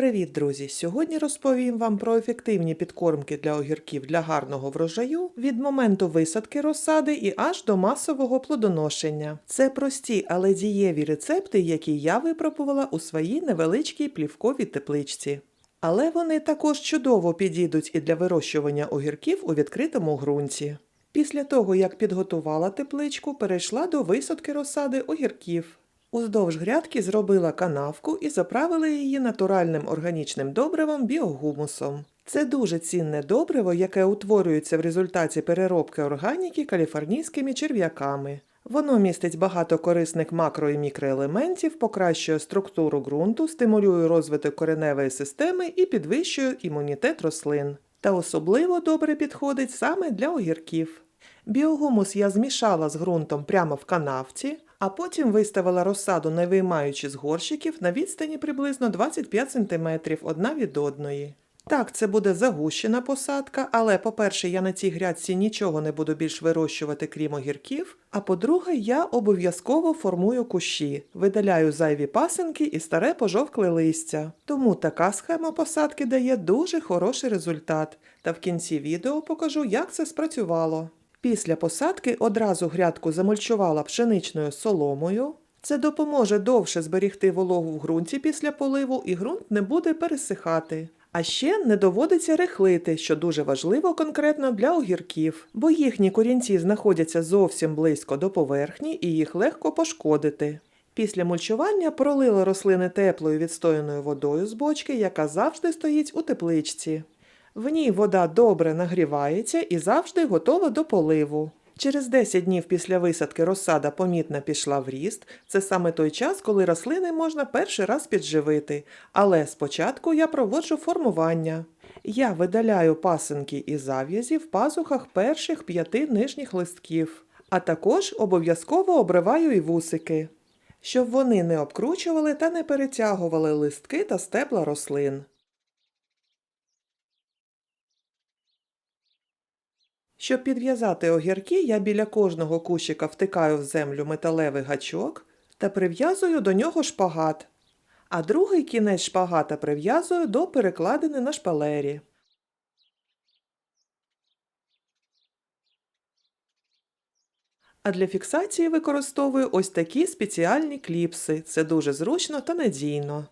Привіт, друзі! Сьогодні розповім вам про ефективні підкормки для огірків для гарного врожаю від моменту висадки розсади і аж до масового плодоношення. Це прості, але дієві рецепти, які я випробувала у своїй невеличкій плівковій тепличці. Але вони також чудово підійдуть і для вирощування огірків у відкритому ґрунті. Після того, як підготувала тепличку, перейшла до висадки розсади огірків. Уздовж грядки зробила канавку і заправила її натуральним органічним добривом біогумусом. Це дуже цінне добриво, яке утворюється в результаті переробки органіки каліфорнійськими черв'яками. Воно містить багато корисних макро і мікроелементів, покращує структуру ґрунту, стимулює розвиток кореневої системи і підвищує імунітет рослин. Та особливо добре підходить саме для огірків. Біогумус я змішала з ґрунтом прямо в канавці, а потім виставила розсаду, не виймаючи з горщиків на відстані приблизно 25 см одна від одної. Так, це буде загущена посадка, але, по-перше, я на цій грядці нічого не буду більш вирощувати, крім огірків. А по-друге, я обов'язково формую кущі, видаляю зайві пасинки і старе пожовкле листя. Тому така схема посадки дає дуже хороший результат. Та в кінці відео покажу, як це спрацювало. Після посадки одразу грядку замульчувала пшеничною соломою. Це допоможе довше зберігти вологу в ґрунті після поливу і ґрунт не буде пересихати. А ще не доводиться рихлити, що дуже важливо конкретно для огірків, бо їхні корінці знаходяться зовсім близько до поверхні і їх легко пошкодити. Після мульчування пролила рослини теплою відстояною водою з бочки, яка завжди стоїть у тепличці. В ній вода добре нагрівається і завжди готова до поливу. Через 10 днів після висадки розсада помітно пішла в ріст. Це саме той час, коли рослини можна перший раз підживити. Але спочатку я проводжу формування. Я видаляю пасинки і зав'язі в пазухах перших п'яти нижніх листків, а також обов'язково обриваю і вусики, щоб вони не обкручували та не перетягували листки та стебла рослин. Щоб підв'язати огірки, я біля кожного кущика втикаю в землю металевий гачок та прив'язую до нього шпагат, а другий кінець шпагата прив'язую до перекладини на шпалері. А для фіксації використовую ось такі спеціальні кліпси. Це дуже зручно та надійно.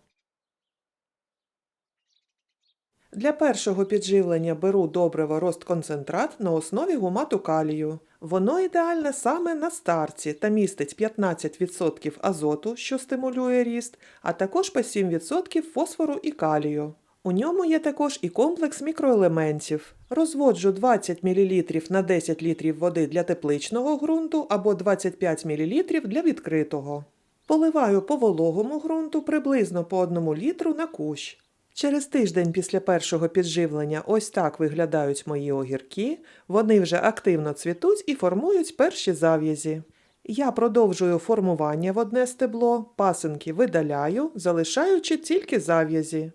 Для першого підживлення беру добриво розконцентрат на основі гумату калію. Воно ідеальне саме на старті та містить 15% азоту, що стимулює ріст, а також по 7% фосфору і калію. У ньому є також і комплекс мікроелементів. Розводжу 20 мл на 10 літрів води для тепличного ґрунту або 25 мл для відкритого. Поливаю по вологому ґрунту приблизно по 1 літру на кущ. Через тиждень після першого підживлення ось так виглядають мої огірки, вони вже активно цвітуть і формують перші зав'язі. Я продовжую формування в одне стебло, пасинки видаляю, залишаючи тільки зав'язі.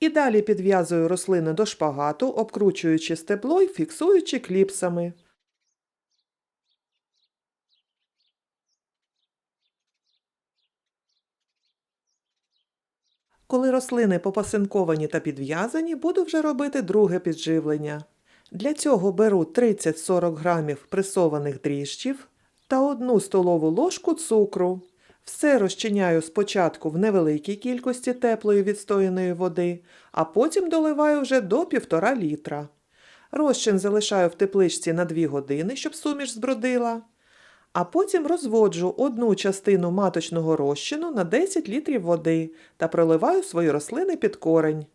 І далі підв'язую рослини до шпагату, обкручуючи стебло і фіксуючи кліпсами. Коли рослини попасинковані та підв'язані, буду вже робити друге підживлення. Для цього беру 30-40 грамів пресованих дріжджів та 1 столову ложку цукру. Все розчиняю спочатку в невеликій кількості теплої відстояної води, а потім доливаю вже до 1,5 літра. Розчин залишаю в тепличці на 2 години, щоб суміш збродила. А потім розводжу одну частину маточного розчину на 10 літрів води та проливаю свої рослини під корень.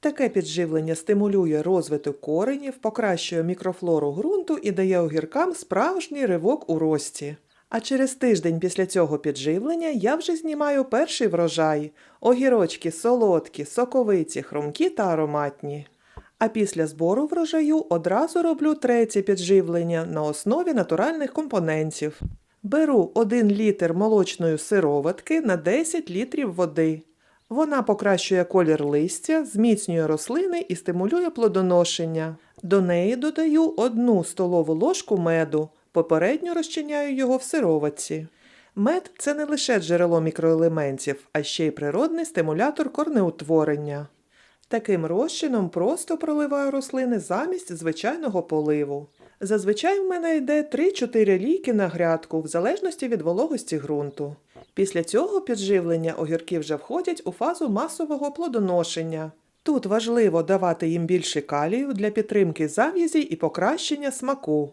Таке підживлення стимулює розвиток коренів, покращує мікрофлору ґрунту і дає огіркам справжній ривок у рості. А через тиждень після цього підживлення я вже знімаю перший врожай огірочки солодкі, соковиті, хрумкі та ароматні. А після збору врожаю одразу роблю третє підживлення на основі натуральних компонентів. Беру 1 літр молочної сироватки на 10 літрів води. Вона покращує колір листя, зміцнює рослини і стимулює плодоношення. До неї додаю 1 столову ложку меду, попередньо розчиняю його в сироватці. Мед це не лише джерело мікроелементів, а ще й природний стимулятор корнеутворення. Таким розчином просто проливаю рослини замість звичайного поливу. Зазвичай в мене йде 3-4 ліки на грядку, в залежності від вологості ґрунту. Після цього підживлення огірки вже входять у фазу масового плодоношення. Тут важливо давати їм більше калію для підтримки зав'язі і покращення смаку.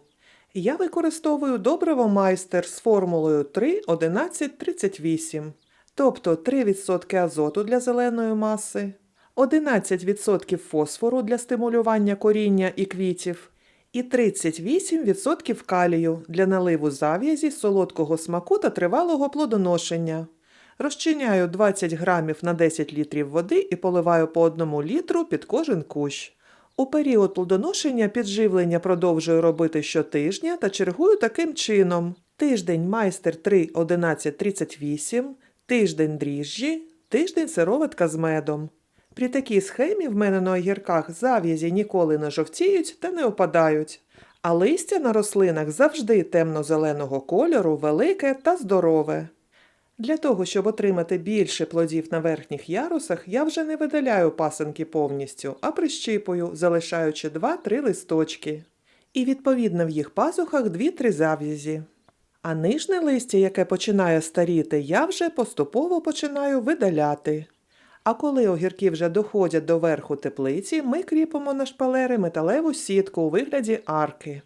Я використовую добриво майстер з формулою 3, 11, 38, тобто 3% азоту для зеленої маси, 11% фосфору для стимулювання коріння і квітів, і 38% калію для наливу зав'язі, солодкого смаку та тривалого плодоношення. Розчиняю 20 грамів на 10 літрів води і поливаю по 1 літру під кожен кущ. У період плодоношення підживлення продовжую робити щотижня та чергую таким чином: тиждень майстер 3 11 38, тиждень дріжджі, тиждень сироватка з медом. При такій схемі в мене на огірках зав'язі ніколи не жовтіють та не опадають, а листя на рослинах завжди темно-зеленого кольору, велике та здорове. Для того, щоб отримати більше плодів на верхніх ярусах, я вже не видаляю пасинки повністю, а прищіпую, залишаючи 2-3 листочки. І відповідно в їх пазухах 2-3 зав'язі. А нижнє листя, яке починає старіти, я вже поступово починаю видаляти. А коли огірки вже доходять до верху теплиці, ми кріпимо на шпалери металеву сітку у вигляді арки.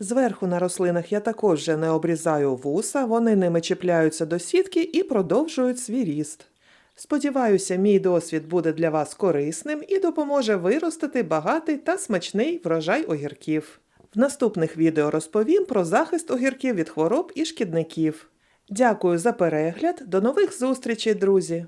Зверху на рослинах я також вже не обрізаю вуса, вони ними чіпляються до сітки і продовжують свій ріст. Сподіваюся, мій досвід буде для вас корисним і допоможе виростити багатий та смачний врожай огірків. В наступних відео розповім про захист огірків від хвороб і шкідників. Дякую за перегляд, до нових зустрічей, друзі!